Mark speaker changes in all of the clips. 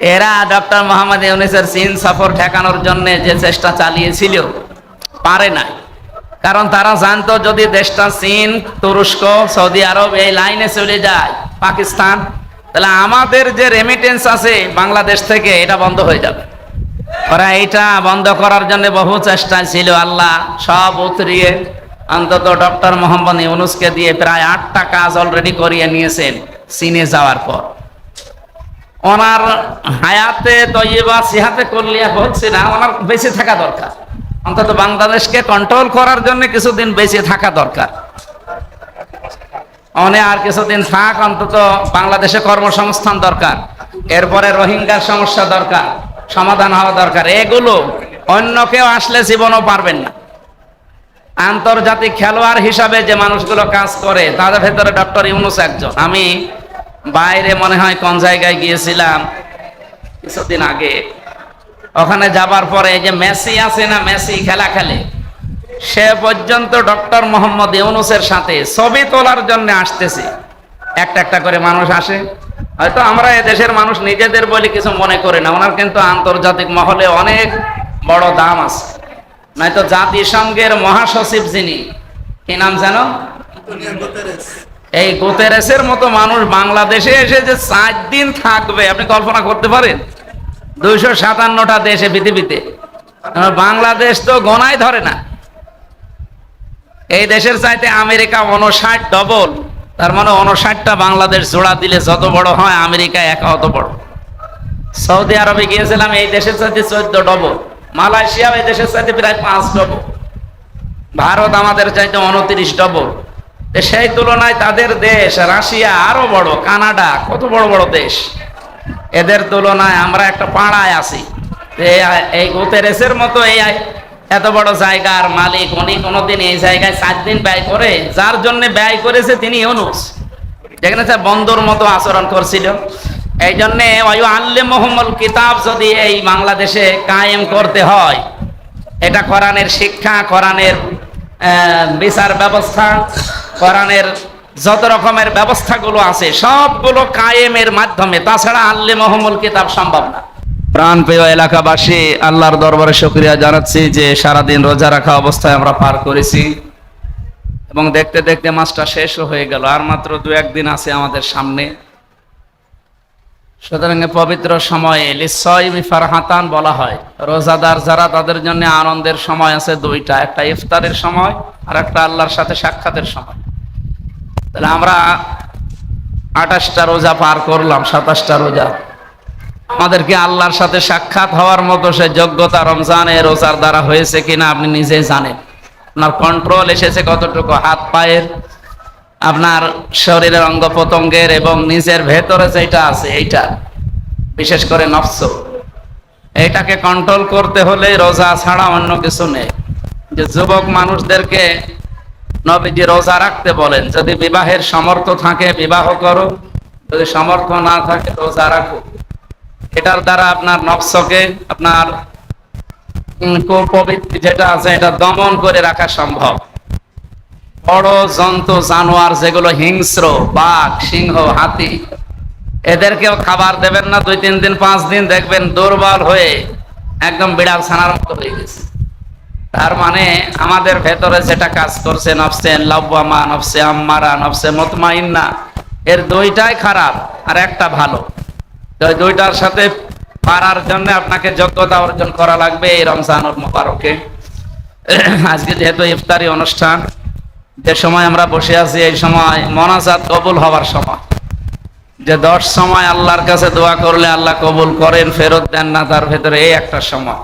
Speaker 1: এরা ডক্টর মোহাম্মদ ইউনিসের চীন সফর ঠেকানোর জন্য যে চেষ্টা চালিয়েছিল, পারে না কারণ তারা জানতো যদি দেশটা চীন, তুরস্ক, সৌদি আরব এই লাইনে চলে যায়, পাকিস্তান, তাহলে আমাদের যে রেমিটেন্স আছে বাংলাদেশ থেকে এটা বন্ধ হয়ে যাবে। ওরা এটা বন্ধ করার জন্য বহু চেষ্টা ছিল, আল্লাহ সব উতরিয়ে অন্তত ডক্টর মোহাম্মদ ইউনুসকে দিয়ে প্রায় আটটা কাজ অলরেডি করিয়ে নিয়েছেন, চীনে যাওয়ার পর। ওনার হায়াতে তৈবা সিহাতে করলিয়া হচ্ছে না, ওনার বেঁচে থাকা দরকার। অন্তত বাংলাদেশকে কন্ট্রোল করার জন্য কিছুদিন বেঁচে থাকা দরকার। অনে আর কিছুদিন থাক, অন্তত বাংলাদেশে কর্মসংস্থান দরকার, এরপরে রোহিঙ্গার সমস্যা দরকার, সমাধান হওয়া দরকার, এগুলো অন্য কেউ আসলে জীবনও পারবেন না। আন্তর্জাতিক খেলোয়াড় হিসাবে যে মানুষগুলো কাজ করে, তাদের ভেতরে ডক্টর ইউনুস একজন। আমি বাইরে মনে হয় কোন জায়গায় গিয়েছিলাম? কিছুদিন আগে। ওখানে যাবার পরে যে মেসি আছে না, মেসি খেলা খেলে। সে পর্যন্ত ডক্টর মোহাম্মদ ইউনুসের সাথে ছবি তোলার জন্য আসতেছে। একটা একটা করে মানুষ আসে। হয়তো আমরা দেশের মানুষ নিজেদের বলে কিছু মনে করি না। ওনার কিন্তু আন্তর্জাতিক মহলে অনেক বড় দাম আছে। নয়তো জাতিসংঘের মহাসচিব যিনি, কি নাম জানো এই গোতেরেসের মতো মানুষ বাংলাদেশে এসে যে চার দিন থাকবে, আপনি কল্পনা করতে পারেন? দুইশো সাতান্নটা দেশে, পৃথিবীতে। বাংলাদেশ তো গোনায় ধরে না। এই দেশের চাইতে আমেরিকা অনষাট ডবল তার মানে অনষাটটা বাংলাদেশ জোড়া দিলে যত বড় হয়, আমেরিকা একা অত বড়। সৌদি আরবে গিয়েছিলাম, এই দেশের চাইতে চোদ্দ ডবল মালয়েশিয়া এই দেশের চাইতে প্রায় পাঁচ ডবল ভারত আমাদের চাইতে উনত্রিশ ডবল সেই তুলনায় তাদের দেশ রাশিয়া আরও বড়, কানাডা কত বড় বড় দেশ। এদের তুলনায় আমরা একটা পাড়ায় আছি। এই- গোতেরেসের মতো এই এত বড় জায়গার মালিক, উনি কোনোদিন এই জায়গায় সাত দিন ব্যয় করে, যার জন্য ব্যয় করেছে তিনি ইউনুস। যেখানে সে বন্দর মতো আচরণ করছিল। এই জন্য আল্লে মোহাম্মল কিতাব যদি এই বাংলাদেশে কায়েম করতে হয়, এটা কোরআনের শিক্ষা, কোরআনের বিচার ব্যবস্থা কোরআনের যত রকমের ব্যবস্থাগুলো আছে, সবগুলো কায়েমের মাধ্যমে। তাছাড়া আল্লে মোহাম্মল কিতাব সম্ভব না। প্রাণ প্রিয় এলাকাবাসী, আল্লাহর দরবারে শুক্রিয়া জানাচ্ছি যে সারাদিন রোজা রাখা অবস্থায় আমরা পার করেছি এবং দেখতে দেখতে মাসটা শেষও হয়ে গেল। আর মাত্র দু একদিন আছে আমাদের সামনে। সুতরাং পবিত্র সময়ে লিসয়মি ফারহাতান বলা হয়। রোজাদার যারা, তাদের জন্য আনন্দের সময় আছে দুইটা। একটা ইফতারের সময় আর একটা আল্লাহর সাথে সাক্ষাতের সময়। তাহলে আমরা আঠাশটা রোজা পার করলাম, সাতাশটা রোজা। আমাদেরকে আল্লাহর সাথে সাক্ষাৎ হওয়ার মতো সে যোগ্যতা রমজান রমজানে রোজার দ্বারা হয়েছে কিনা আপনি নিজেই জানেন। আপনার কন্ট্রোল এসেছে কতটুকু? হাত, পায়ের, আপনার শরীরের অঙ্গ প্রত্যঙ্গের এবং নিজের ভেতরে যেটা আছে এইটা, বিশেষ করে নফস। এটাকে কন্ট্রোল করতে হলে রোজা ছাড়া অন্য কিছু নেই। যে যুবক মানুষদেরকে নবীজি রোজা রাখতে বলেন যদি বিবাহের সমর্থ থাকে বিবাহ করো। যদি সমর্থ না থাকে রোজা রাখো। এটার দ্বারা আপনার নকশকে আপনার উম, কুপ্রবৃত্তি যেটা আছে এটা দমন করে রাখা সম্ভব। বড় জন্তু জানোয়ার যেগুলো হিংস্র বাঘ সিংহ হাতি এদেরকেও খাবার দেবেন না দুই তিন দিন পাঁচ দিন দেখবেন দুর্বল হয়ে একদম বিড়াল ছানার মতো হয়ে গেছে। তার মানে আমাদের ভেতরে যেটা কাজ করছে নফসে লাব্বামা নফসে আম্মারা, নফসে মতমাইন্না, এর দুইটাই খারাপ আর একটা ভালো। দুইটার সাথে পারার জন্য আপনাকে যোগ্যতা অর্জন করা লাগবে এই রমজানুর মোবারকে। আজকে যেহেতু ইফতারি অনুষ্ঠান, যে সময় আমরা বসে আছি এই সময় মনাজাত কবুল হওয়ার সময়। যে দশ সময় আল্লাহর কাছে দোয়া করলে আল্লাহ কবুল করেন, ফেরত দেন না, তার ভেতরে এই একটা সময়।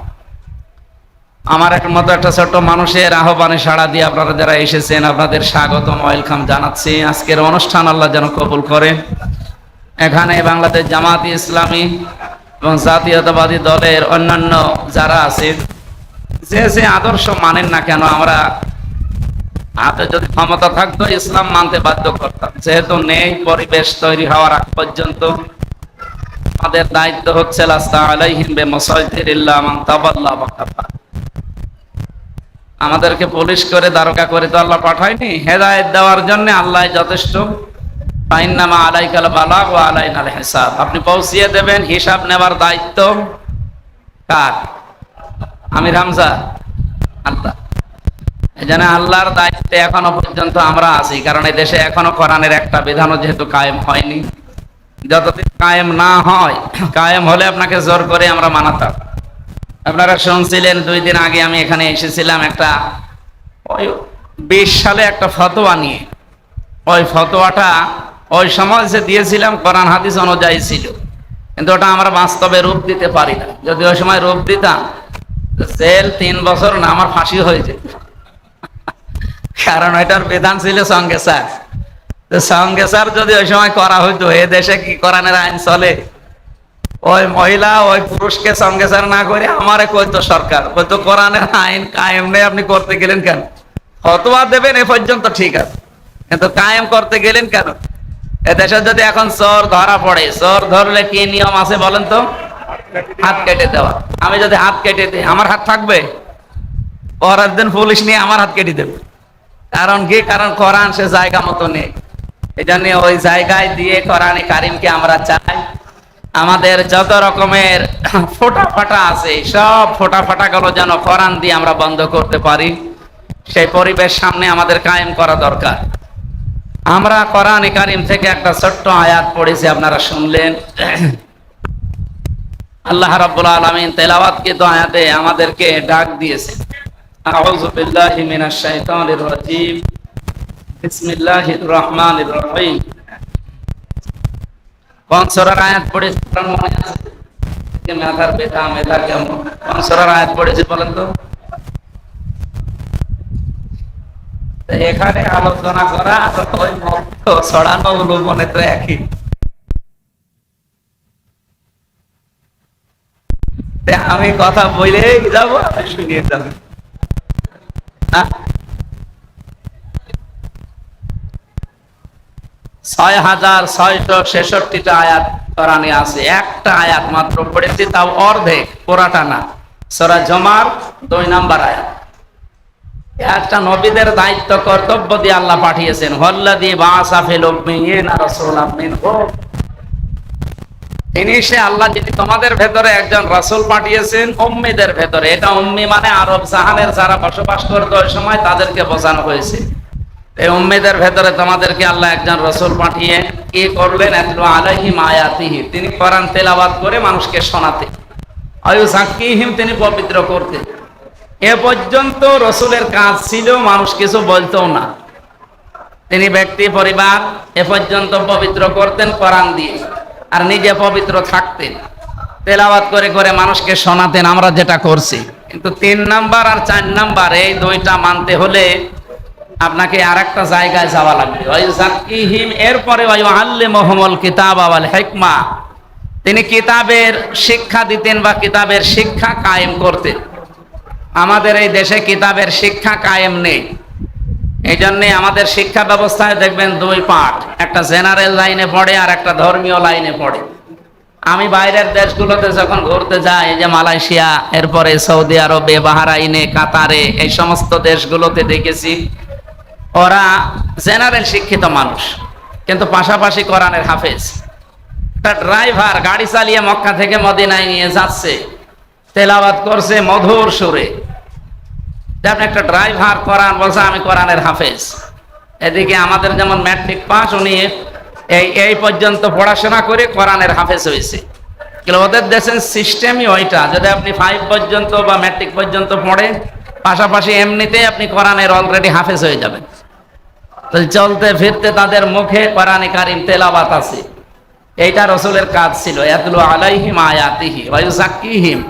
Speaker 1: আমার এক মতো একটা ছোট্ট মানুষের আহ্বানে সাড়া দিয়ে আপনারা যারা এসেছেন, আপনাদের স্বাগতম, ওয়েলকাম জানাচ্ছি। আজকের অনুষ্ঠান আল্লাহ যেন কবুল করে। এখানে বাংলাদেশ জামাতি ইসলামী এবং জাতীয়তাবাদী দলের অন্যান্য যারা আছে, যে যে আদর্শ মানেন না কেন, আমরা হাতে যদি ক্ষমতা থাকতো, ইসলাম মানতে বাধ্য করতাম। যেহেতু নেই, পরিবেশ তৈরি হওয়ার আগ পর্যন্ত আমাদের দায়িত্ব হচ্ছে, লাস্তা আলাইহিম বেমসাইতিরিল্লাহ মান তাবাল্লা ওয়া কাফা। আমাদেরকে পুলিশ করে দারোগা করে তো আল্লাহ পাঠায়নি। হেদায়ত দেওয়ার জন্য আল্লাহ যথেষ্ট। ফাইন্নামা আলাইকাল বালাগ ও আলাইনাল হিসাব। আপনি পৌঁছিয়ে দেবেন, হিসাব নেবার দায়িত্ব কার? আমির হামজা। আল্লাহ। এই জন্য আল্লাহর দায়িত্বে এখনও পর্যন্ত আমরা আছি, কারণ এই দেশে এখনও কোরআনের একটা বিধানও যেহেতু কায়েম হয়নি। যতদিন কায়েম না হয়, কায়েম হলে আপনাকে জোর করে আমরা মানাতাম। আপনারা শুনছিলেন, দুই দিন আগে আমি এখানে এসেছিলাম একটা ওই বিশ সালে একটা ফতোয়া নিয়ে। ওই ফতোয়াটা ওই সময় যে দিয়েছিলাম, কোরআন হাদিস অনুযায়ী ছিল। কিন্তু ওটা আমরা বাস্তবে রূপ দিতে পারি না। যদি ওই সময় রূপ দিতাম জেল তিন বছর না, আমার ফাঁসি হয়ে যেত। কারণ এটার বিধান ছিল সঙ্গে স্যার। সঙ্গে স্যার যদি ওই সময় করা হইতো, এ দেশে কি কোরআনের আইন চলে? ওই মহিলা, ওই পুরুষকে সঙ্গে স্যার না করে আমারে কইতো সরকার। কইতো কোরআনের আইন কায়েম নেই, আপনি করতে গেলেন কেন? ফতোয়া দেবেন, এ পর্যন্ত ঠিক আছে। কিন্তু কায়েম করতে গেলেন কেন? এ দেশে যদি এখন চোর ধরা পড়ে, চোর ধরলে কি নিয়ম আছে বলেন তো? হাত কেটে দেওয়া। আমি যদি হাত কেটে দিই, আমার হাত থাকবে? পরের দিন পুলিশ নিয়ে আমার হাত কেটে দেবে। কারণ কি? কারণ কোরআন সে জায়গা মতো নেই। এই জন্য ওই জায়গায় দিয়ে কোরআনে কারিমকে আমরা চাই। আমাদের যত রকমের ফোটা ফাটা আছে, সব ফোটা ফাটা গুলো যেন কোরআন দিয়ে আমরা বন্ধ করতে পারি, সেই পরিবেশ সামনে আমাদের কায়েম করা দরকার। আমরা কোরআন কারিম থেকে একটা ছোট্ট আয়াত পড়েছি, আপনারা শুনলেন। আল্লাহ রাব্বুল আলামিন তেলাওয়াতকে তো আয়াতে আমাদেরকে ডাক দিয়েছে আউযু বিল্লাহি মিনাশ শাইতানির রাজিম। বিসমিল্লাহির রহমানির রহিম। আয়াত মাথার মেধা কেমন আয়াত বলেন তো। এখানে আলোচনা করা, ওই মত ছড়ানো তো একই। আমি কথা বলেই যাব শুনিয়ে যাবেন ছয় আয়াত কোরআনে আছে। একটা আয়াত মাত্র পড়েছি, তাও অর্ধেক, পুরাটা না। সরা জমার দুই নাম্বার আয়াত। একটা নবীদের দায়িত্ব, কর্তব্য দিয়ে আল্লাহ পাঠিয়েছেন। হল্লাদি বাসাফিল তিনি সে আল্লাহ তোমাদের ভেতরে একজন রাসূল পাঠিয়েছেন, উম্মিদের ভেতরে। এটা উম্মি মানে আরব জাহানের যারা বসবাস করতো, ওই সময় তাদেরকে বোঝানো হয়েছে। এই উম্মিদের ভেতরে তোমাদেরকে আল্লাহ একজন রসুল পাঠিয়ে কি করলেন এতলু আলাইহিম আয়াতিহি। তিনি কোরআন তেলাবাদ করে মানুষকে শোনাতে। আয়ু তিনি পবিত্র করতে। এ পর্যন্ত রসুলের কাজ ছিল, মানুষ কিছু বলতো না। তিনি ব্যক্তি, পরিবার, এ পর্যন্ত পবিত্র করতেন, কোরআন দিয়ে। আর নিজে পবিত্র থাকতেন। তেলাওয়াত করে করে মানুষকে শোনাতেন, আমরা যেটা করছি। কিন্তু তিন নাম্বার আর চার নাম্বার, এই দুইটা মানতে হলে আপনাকে আর একটা জায়গায় যাওয়া লাগবে। ওই জাকিহিম এরপরে ওই আল্লে মোহাম্মল কিতাব আওয়াল হেকমা। তিনি কিতাবের শিক্ষা দিতেন বা কিতাবের শিক্ষা কায়েম করতেন। আমাদের এই দেশে কিতাবের শিক্ষা কায়েম নেই। এই জন্যে আমাদের শিক্ষা ব্যবস্থায় দেখবেন দুই পাঠ একটা জেনারেল লাইনে পড়ে আর একটা ধর্মীয় লাইনে পড়ে। আমি বাইরের দেশগুলোতে যখন ঘুরতে যাই যে মালয়েশিয়া, এরপরে সৌদি আরবে, বাহারাইনে, কাতারে, এই সমস্ত দেশগুলোতে দেখেছি ওরা জেনারেল শিক্ষিত মানুষ, কিন্তু পাশাপাশি কোরআনের হাফেজ। একটা ড্রাইভার গাড়ি চালিয়ে মক্কা থেকে মদিনায় নিয়ে যাচ্ছে তেলাবাদ করছে মধুর সুরে। যেমন একটা ড্রাইভার কোরআন বলছে, আমি কোরআনের হাফেজ। এদিকে আমাদের যেমন ম্যাট্রিক পাস, উনি এই এই পর্যন্ত পড়াশোনা করে কোরআনের হাফেজ হয়েছে। কিন্তু ওদের দেশের সিস্টেমই ওইটা, যদি আপনি ফাইভ পর্যন্ত বা ম্যাট্রিক পর্যন্ত পড়েন, পাশাপাশি এমনিতেই আপনি কোরআনের অলরেডি হাফেজ হয়ে যাবেন। চলতে ফিরতে তাদের মুখে কোরআনে কারিম তেলাবাত আছে। এইটা রসুলের কাজ ছিল। এতলো আলাইহিম আয়াতিহি ওয়ায়ুসাক্কিহিম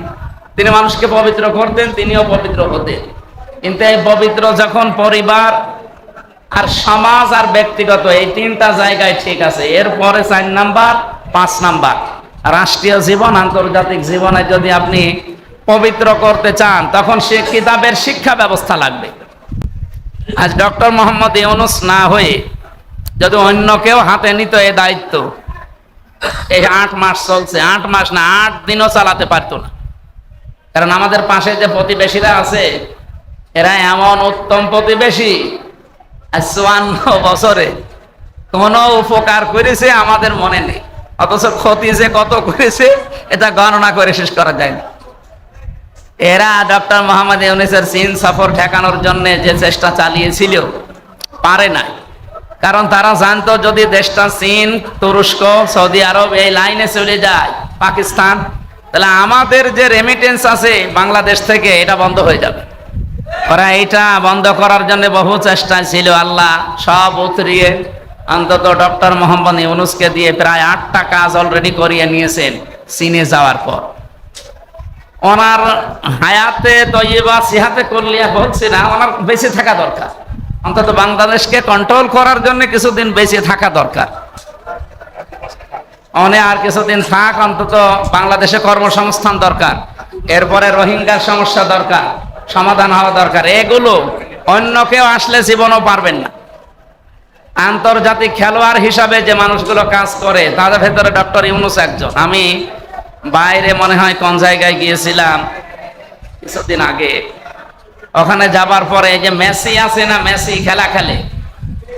Speaker 1: তিনি মানুষকে পবিত্র করতেন, তিনিও পবিত্র হতেন। কিন্তু এই পবিত্র যখন পরিবার আর সমাজ আর ব্যক্তিগত এই তিনটা জায়গায় ঠিক আছে, এরপরে চার নাম্বার, পাঁচ নাম্বার। রাষ্ট্রীয় জীবন, আন্তর্জাতিক জীবনে যদি আপনি পবিত্র করতে চান, তখন সে কিতাবের শিক্ষা ব্যবস্থা লাগবে। আজ ডক্টর মোহাম্মদ ইউনুস না হয়ে যদি অন্য কেউ হাতে নিত এই দায়িত্ব, এই আট মাস চলছে। আট মাস না, আট দিনও চালাতে পারতো না। কারণ আমাদের পাশে যে প্রতিবেশীরা আছে, এরা এমন উত্তম প্রতিবেশী। চুয়ান্ন বছরে কোন উপকার করেছে আমাদের মনে নেই। অথচ ক্ষতি যে কত করেছে, এটা গণনা করে শেষ করা যায় না। এরা ডক্টর মোহাম্মদ ইউনিসের চীন সফর ঠেকানোর জন্য যে চেষ্টা চালিয়েছিল, পারে না কারণ তারা জানতো যদি দেশটা চীন, তুরস্ক, সৌদি আরব এই লাইনে চলে যায়, পাকিস্তান, তাহলে আমাদের যে রেমিটেন্স আছে বাংলাদেশ থেকে এটা বন্ধ হয়ে যাবে। ওরা এটা বন্ধ করার জন্য বহু চেষ্টা ছিল, আল্লাহ সব উতরিয়ে অন্তত ডক্টর মোহাম্মদ ইউনুসকে দিয়ে প্রায় আটটা কাজ অলরেডি করিয়ে নিয়েছেন, চীনে যাওয়ার পর। ওনার হায়াতে তৈবা সিহাতে করলিয়া হচ্ছে না, ওনার বেঁচে থাকা দরকার। অন্তত বাংলাদেশকে কন্ট্রোল করার জন্য কিছুদিন বেঁচে থাকা দরকার। অনে আর কিছুদিন থাক, অন্তত বাংলাদেশে কর্মসংস্থান দরকার, এরপরে রোহিঙ্গার সমস্যা দরকার, সমাধান হওয়া দরকার, এগুলো অন্য কেউ আসলে জীবনও পারবেন না। আন্তর্জাতিক খেলোয়াড় হিসাবে যে মানুষগুলো কাজ করে, তাদের ভেতরে ডক্টর ইউনুস একজন। আমি বাইরে মনে হয় কোন জায়গায় গিয়েছিলাম? কিছুদিন আগে। ওখানে যাবার পরে যে মেসি আছে না, মেসি খেলা খেলে।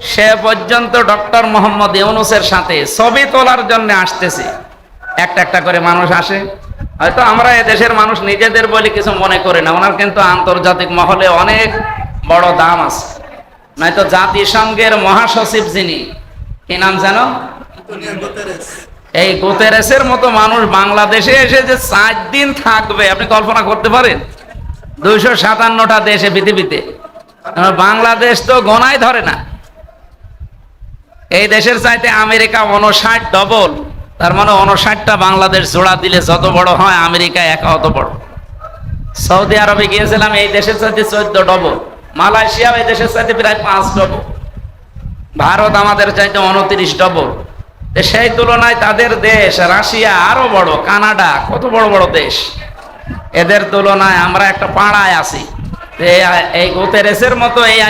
Speaker 1: সে পর্যন্ত ডক্টর মোহাম্মদ ইউনুসের সাথে ছবি তোলার জন্য আসতেছে। একটা একটা করে মানুষ আসে। হয়তো আমরা দেশের মানুষ নিজেদের বলে কিছু মনে করি না। ওনার কিন্তু আন্তর্জাতিক মহলে অনেক বড় দাম আছে। নয়তো জাতিসংঘের মহাসচিব যিনি, কি নাম জানো এই গোতেরেসের মতো মানুষ বাংলাদেশে এসে যে চার দিন থাকবে, আপনি কল্পনা করতে পারেন? দুইশো সাতান্নটা দেশে, পৃথিবীতে। বাংলাদেশ তো গনায় ধরে না। এই দেশের চাইতে আমেরিকা অনষাট ডবল তার মানে উনষাটটা বাংলাদেশ জোড়া দিলে যত বড় হয়, আমেরিকা একা অত বড়। সৌদি আরবে গিয়েছিলাম, এই দেশের চাইতে চোদ্দ ডবল মালয়েশিয়া এই দেশের চাইতে প্রায় পাঁচ ডবল ভারত আমাদের চাইতে উনত্রিশ ডবল সেই তুলনায় তাদের দেশ রাশিয়া আরও বড়, কানাডা কত বড় বড় দেশ। এদের তুলনায় আমরা একটা পাড়ায় আছি। এই- গোতেরেসের মতো এই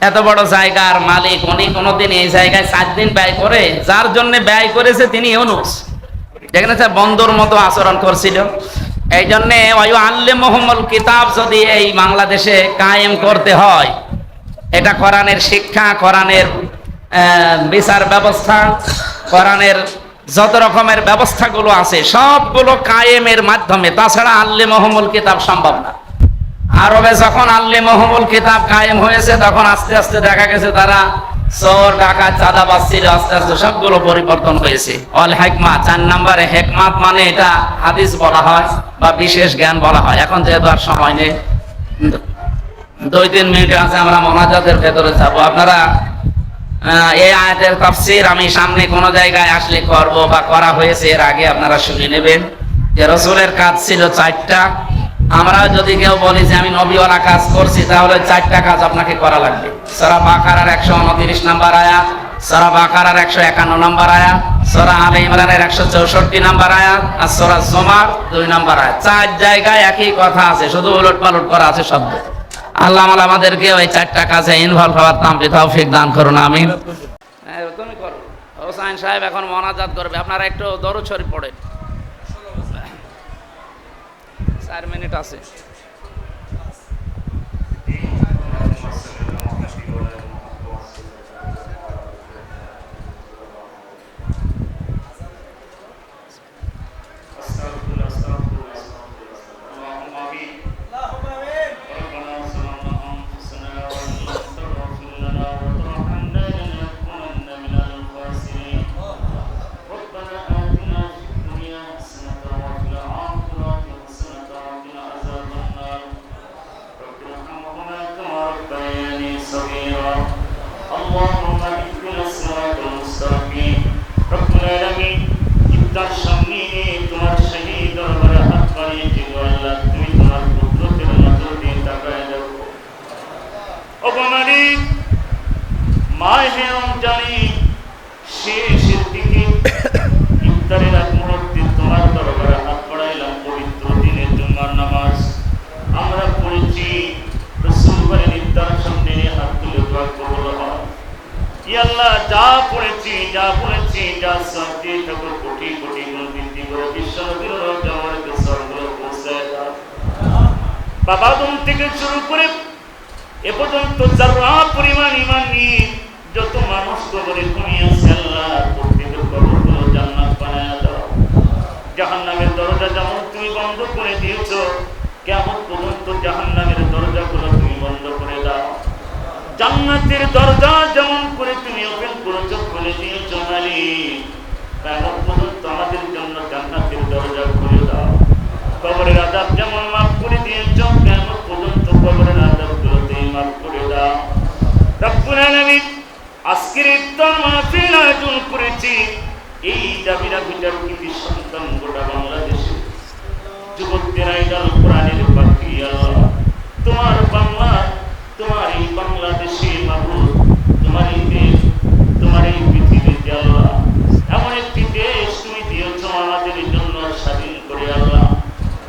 Speaker 1: এত বড় জায়গার মালিক, উনি কোনোদিন এই জায়গায় সাত দিন ব্যয় করে, যার জন্য ব্যয় করেছে তিনি ইউনুস। যেখানে সে বন্দর মতো আচরণ করছিল। এই জন্যে ওয়ু আল্লে মোহাম্মল কিতাব যদি এই বাংলাদেশে কায়েম করতে হয়, এটা কোরআনের শিক্ষা, কোরআনের বিচার ব্যবস্থা কোরআনের যত রকমের ব্যবস্থাগুলো আছে, সবগুলো কায়েমের মাধ্যমে। তাছাড়া আল্লে মোহাম্মল কিতাব সম্ভব না। আরবে যখন আল্লে মহমুল কিতাব কায়েম হয়েছে, তখন আস্তে আস্তে দেখা গেছে তারা চোর ডাকা চাঁদা বাচ্ছিল আস্তে আস্তে সবগুলো পরিবর্তন হয়েছে। অল হেকমা, চার নম্বরে হেকমাত মানে এটা হাদিস বলা হয় বা বিশেষ জ্ঞান বলা হয়। এখন যেহেতু আর সময় নেই দুই তিন মিনিট আছে, আমরা মনাজাতের ভেতরে যাব। আপনারা এই আয়াতের তাফসীর আমি সামনে কোনো জায়গায় আসলে করব বা করা হয়েছে, এর আগে আপনারা শুনে নেবেন যে রসুলের কাজ ছিল চারটা। আমরা যদি কেউ বলি যে আমি নবীওয়ালা কাজ করছি, তাহলে চারটা কাজ আপনাকে করা লাগবে। সরা বাকারার একশো উনত্রিশ নাম্বার আয়াত, সরা বাকারার একশো একান্ন নাম্বার আয়াত, সরা আলে ইমরানের একশো চৌষট্টি নাম্বার আয়াত, আর সরা জমার দুই নাম্বার আয়াত। চার জায়গায় একই কথা আছে, শুধু উলট পালট করা আছে শব্দ। আল্লাহ আমাদের আমাদেরকে ওই চারটা কাজে ইনভলভ হওয়ার তামলি তৌফিক দান করুন আমি হ্যাঁ তুমি করো। হোসাইন সাহেব এখন মনাজাত করবে। আপনারা একটু দরু ছড়ি পড়েন। চার মিনিট আছে।
Speaker 2: বাবা থেকে শুরু করে এ পর্যন্ত যারা পরিমাণ ইমান নিয়ে যত মানুষ কবরে ঘুমিয়ে আল্লাহ জান্নাতের দরজা যেমন করে তুমি ওপেন করেছ আমাদের জন্য জান্নাতের দরজা খুলে দাও। কবরের আদাব যেমন মাফ করে দিয়েছ কেমন পর্যন্ত কবরের আদাবগুলোতে মাফ করে দাও রব্বুল আলামিন আজকের ইফতার মাহফিল আয়োজন করেছি এই দাবিরা ভিটার কৃতি সন্তান গোটা বাংলাদেশে যুবকদের আইডাল কোরআনের পাখি আল্লাহ তোমার বাংলা তোমার এই বাংলাদেশে মাহবুব তোমার এই দেশ তোমার এই পৃথিবীতে আল্লাহ এমন একটি দেশ তুমি দিয়েছ আমাদের জন্য স্বাধীন করে আল্লাহ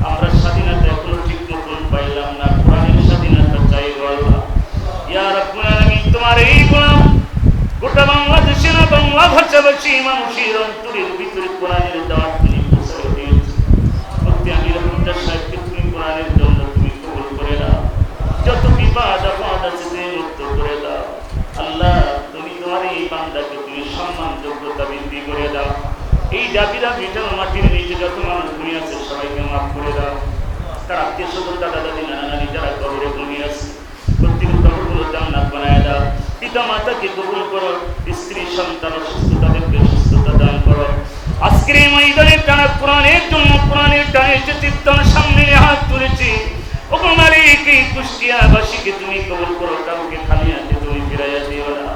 Speaker 2: আমরা স্বাধীনতা এখনও ঠিক মতন পাইলাম না কোরআনের স্বাধীনতা চাই গো আল্লাহ ইয়া রাব্বুল আলামিন তোমার এই গোলাম গোটা বাংলাদেশে করে দাও। এই বান্দাকে তুমি সম্মান মাটির মানুষ ঘুমিয়ে আছে, সবাইকে মাফ করে দাও। তার আত্মীয় স্বজন দাদা দাদি নানা কবরে আছে প্রত্যেক কবরগুলো বানায় দাও। পিতা মাতাকে কবুল কোরআনের জন্য কোরআনের টানে যে চিত্তন সামনে হাত তুলেছি। ওগো মালিক, এই কুষ্টিয়াবাসীকে তুমি কবুল করো, কাউকে খালি হাতে তুমি ফিরাইয়া দিও না।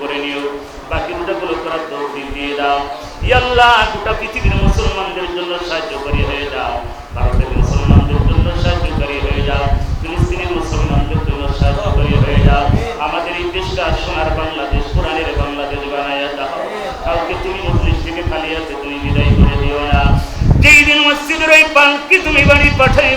Speaker 2: করে করো করে গোটা পৃথিবীর মুসলমানদের জন্য সাহায্যকারী হয়ে পালকি